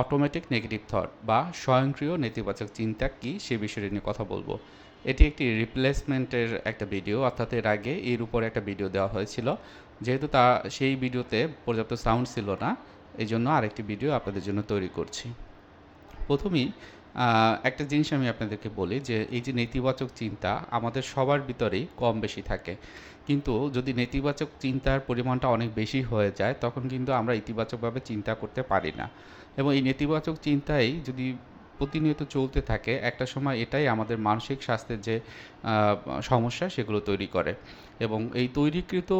Automatic negative thought বা স্বয়ংক্রিয় নেতিবাচক চিন্তা কী সে বিষয়ে নিয়ে কথা বলব। এটি একটি রিপ্লেসমেন্টের একটা ভিডিও অর্থাৎ এর আগে এর উপরে একটা ভিডিও দেওয়া হয়েছিল। যেহেতু তা, সেই ভিডিওতে পর্যাপ্ত সাউন্ড ছিল না এই জন্য আরেকটি ভিডিও আপনাদের জন্য তৈরি করছি। প্রথমেই একটা জিনিস আমি আপনাদেরকে বলি যে এই যে নেতিবাচক চিন্তা আমাদের সবার ভিতরেই কম বেশি থাকে। কিন্তু যদি নেতিবাচক চিন্তার পরিমাণটা অনেক বেশি হয়ে যায়, তখন কিন্তু আমরা ইতিবাচকভাবে চিন্তা করতে পারি না। এবং এই নেতিবাচক চিন্তাই যদি প্রতিনিয়ত চলতে থাকে, একটা সময় এটাই আমাদের মানসিক স্বাস্থ্যের যে সমস্যা সেগুলো তৈরি করে। এবং এই তৈরিকৃত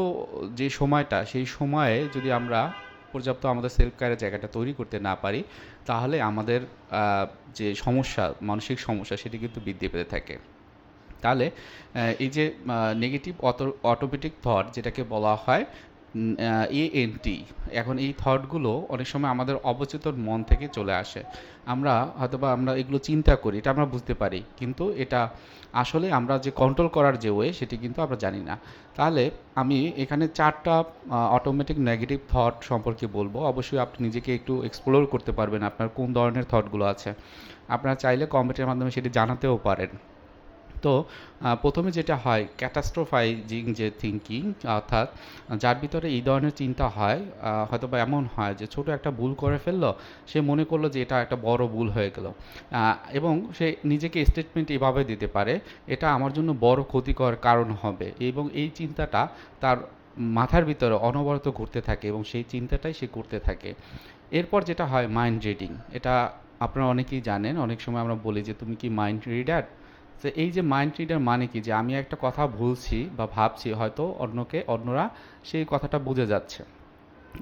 যে সময়টা, সেই সময়ে যদি আমরা পর্যাপ্ত আমাদের সেলফ কেয়ারের জায়গাটা তৈরি করতে না পারি, তাহলে আমাদের যে সমস্যা, মানসিক সমস্যা সেটি কিন্তু বৃদ্ধি পেতে থাকে। তাহলে এই যে নেগেটিভ অটো অটোমেটিক থট যেটাকে বলা হয় এএনটি এখন এই থটগুলো অনেক সময় আমাদের অবচেতন মন থেকে চলে আসে। আমরা হয়তোবা আমরা এগুলো চিন্তা করি, এটা আমরা বুঝতে পারি। কিন্তু এটা আসলে আমরা যে কন্ট্রোল করার যে ওয়ে সেটি কিন্তু আমরা জানি না। তাহলে আমি এখানে চারটা অটোমেটিক নেগেটিভ থট সম্পর্কে বলব। অবশ্যই আপনি নিজেকে একটু এক্সপ্লোর করতে পারবেন আপনার কোন ধরনের থটগুলো আছে। আপনারা চাইলে কমেন্টের মাধ্যমে সেটি জানাতেও পারেন। তো প্রথমে যেটা হয় ক্যাটাস্ট্রোফাইজিং যে থিঙ্কিং অর্থাৎ যার ভিতরে এই ধরনের চিন্তা হয় হয়তো বা এমন হয় যে ছোট একটা ভুল করে ফেলল, সে মনে করল যে এটা একটা বড় ভুল হয়ে গেল। এবং সে নিজেকে স্টেটমেন্ট এভাবে দিতে পারে, এটা আমার জন্য বড় ক্ষতিকর কারণ হবে। এবং এই চিন্তাটা তার মাথার ভিতরে অনবরত ঘুরতে থাকে এবং সেই চিন্তাটাই সে করতে থাকে। এরপর যেটা হয় মাইন্ড রিডিং এটা আপনারা অনেকেই জানেন, অনেক সময় আমরা বলি যে, তুমি কি মাইন্ড রিডার তো এই যে মাইন্ড রিডার মানে কি? যে আমি একটা কথা ভুলছি বা ভাবছি, হয়তো অন্যকে, অন্যরা সেই কথাটা বুঝে যাচ্ছে।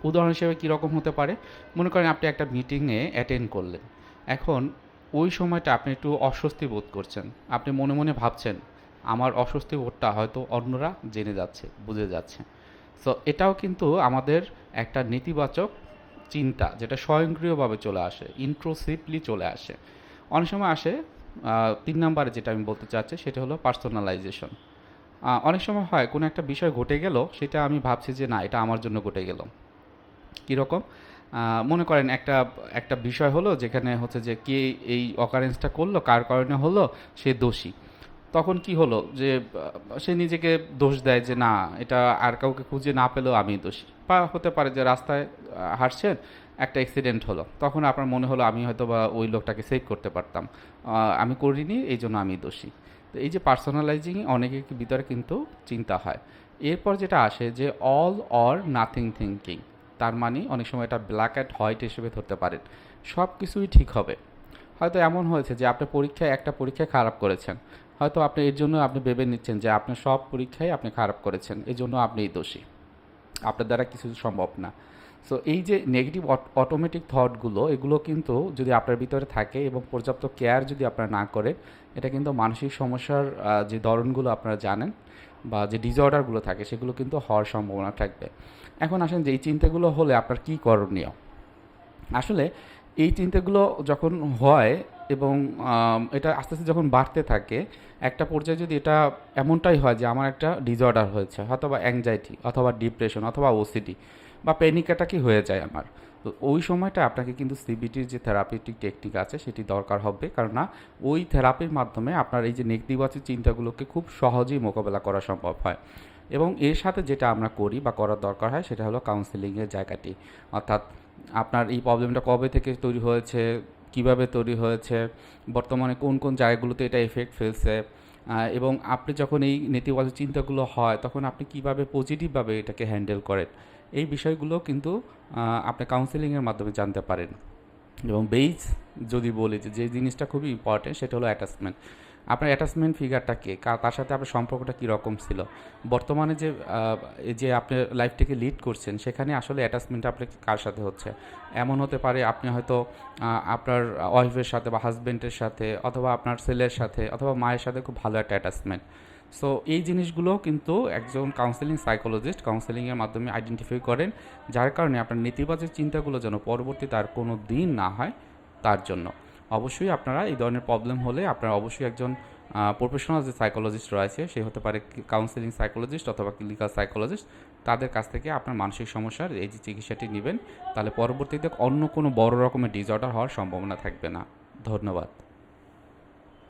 উদাহরণ হিসেবে কীরকম হতে পারে? মনে করেন আপনি একটা মিটিংয়ে অ্যাটেন্ড করলেন। এখন ওই সময়টা আপনি একটু অস্বস্তি বোধ করছেন। আপনি মনে মনে ভাবছেন, আমার অস্বস্তি বোধটা হয়তো অন্যরা জেনে যাচ্ছে, বুঝে যাচ্ছে। সো এটাও কিন্তু আমাদের একটা নেতিবাচক চিন্তা, যেটা স্বয়ংক্রিয়ভাবে চলে আসে ইন্ট্রোসিভলি চলে আসে। অনেক সময় আসে তিন নম্বরে যেটা আমি বলতে চাচ্ছি, সেটা হলো পার্সোনালাইজেশন অনেক সময় হয়, কোনো একটা বিষয় ঘটে গেল, সেটা আমি ভাবছি যে না, এটা আমার জন্য ঘটে গেল। কীরকম? মনে করেন একটা একটা বিষয় হলো যেখানে হচ্ছে যে কে এই অকারেন্সটা করল, কার কারণে হলো, সে দোষী। তখন কি হলো যে সে নিজেকে দোষ দেয় যে না, এটা আর কাউকে খুঁজে না পেলেও আমি দোষী। বা হতে পারে যে রাস্তায় হাঁটছেন একটা অ্যাক্সিডেন্ট হলো। তখন আপনার মনে হলো আমি হয়তো বা ওই লোকটাকে সেভ করতে পারতাম। আমি করিনি, এই জন্য আমি দোষী। তো এই যে পার্সোনালাইজিং অনেকের ভিতরে কিন্তু চিন্তা হয়। এরপর যেটা আসে যে অল অর নাথিং থিঙ্কিং তার মানে অনেক সময় এটা ব্ল্যাক অ্যান্ড হোয়াইট হিসেবে ধরতে পারেন। সব কিছুই ঠিক হবে। হয়তো এমন হয়েছে যে আপনি পরীক্ষায় একটা পরীক্ষায় খারাপ করেছেন। হয়তো আপনি এর জন্য আপনি ভেবে নিচ্ছেন যে আপনার সব পরীক্ষায় আপনি খারাপ করেছেন এই জন্য আপনিই দোষী। আপনার দ্বারা কিছু সম্ভব না। সো এই যে নেগেটিভ অটোমেটিক থটগুলো এগুলো কিন্তু যদি আপনার ভিতরে থাকে এবং পর্যাপ্ত কেয়ার যদি আপনারা না করেন এটা কিন্তু মানসিক সমস্যার যে ধরনগুলো আপনারা জানেন বা যে ডিসঅর্ডারগুলো থাকে, সেগুলো কিন্তু হওয়ার সম্ভাবনা থাকবে। এখন আসেন যে এই চিন্তাগুলো হলে আপনার কী করণীয়? আসলে এই চিন্তাগুলো যখন হয় এবং এটা আস্তে আস্তে যখন বাড়তে থাকে, একটা পর্যায়ে যদি এটা এমনটাই হয় যে আমার একটা ডিসঅর্ডার হয়েছে হয়তো বা অ্যাংজাইটি অথবা ডিপ্রেশন অথবা ওসিডি বা প্যানিক অ্যাটাকই হয়ে যায় আমার, তো ওই সময়টা আপনাকে কিন্তু সিবিটির যে থেরাপিউটিক টেকনিক আছে সেটি দরকার হবে। কারণ ওই থেরাপির মাধ্যমে আপনার এই যে নেতিবাচক চিন্তাগুলোকে খুব সহজেই মোকাবেলা করা সম্ভব হয়। এবং এর সাথে যেটা আমরা করি বা করার দরকার হয় সেটা হলো কাউন্সেলিংয়ের জায়গাটি। অর্থাৎ আপনার এই প্রবলেমটা কবে থেকে তৈরি হয়েছে, কীভাবে তৈরি হয়েছে, বর্তমানে কোন কোন জায়গাগুলোতে এটা এফেক্ট ফেলছে এবং আপনি যখন এই নেতিবাচক চিন্তাগুলো হয়, তখন আপনি কীভাবে পজিটিভভাবে এটাকে হ্যান্ডেল করেন, এই বিষয়গুলো কিন্তু আপনি কাউন্সেলিংয়ের মাধ্যমে জানতে পারেন। এবং বেইজ যদি বলি যে জিনিসটা খুবই ইম্পর্টেন্ট সেটা হলো অ্যাটাচমেন্ট আপনার অ্যাটাচমেন্ট ফিগারটা কে? তার সাথে আপনার সম্পর্কটা কীরকম ছিল? বর্তমানে যে যে আপনি লাইফটাকে লিড করছেন, সেখানে আসলে অ্যাটাচমেন্ট আপনার কার সাথে হচ্ছে? এমন হতে পারে আপনি হয়তো আপনার ওয়াইফের সাথে বা হাজব্যান্ডের সাথে অথবা আপনার ছেলের সাথে অথবা মায়ের সাথে খুব ভালো একটা অ্যাটাচমেন্ট সো এই জিনিসগুলো কিন্তু একজন কাউন্সেলিং সাইকোলজিস্ট কাউন্সেলিংয়ের মাধ্যমে আইডেন্টিফাই করেন, যার কারণে আপনার নেতিবাচক চিন্তাগুলো যেন পরবর্তীতে আর কোনো দিন না হয় তার জন্য। অবশ্যই আপনারা এই ধরনের প্রবলেম হলে আপনারা অবশ্যই একজন প্রফেশনাল যে সাইকোলজিস্ট রয়েছে, সে হতে পারে কাউন্সেলিং সাইকোলজিস্ট অথবা ক্লিনিক্যাল সাইকোলজিস্ট তাদের কাছ থেকে আপনার মানসিক সমস্যার এই যে চিকিৎসাটি নেবেন, তাহলে পরবর্তীতে অন্য কোনো বড় রকমের ডিসঅর্ডার হওয়ার সম্ভাবনা থাকবে না। ধন্যবাদ।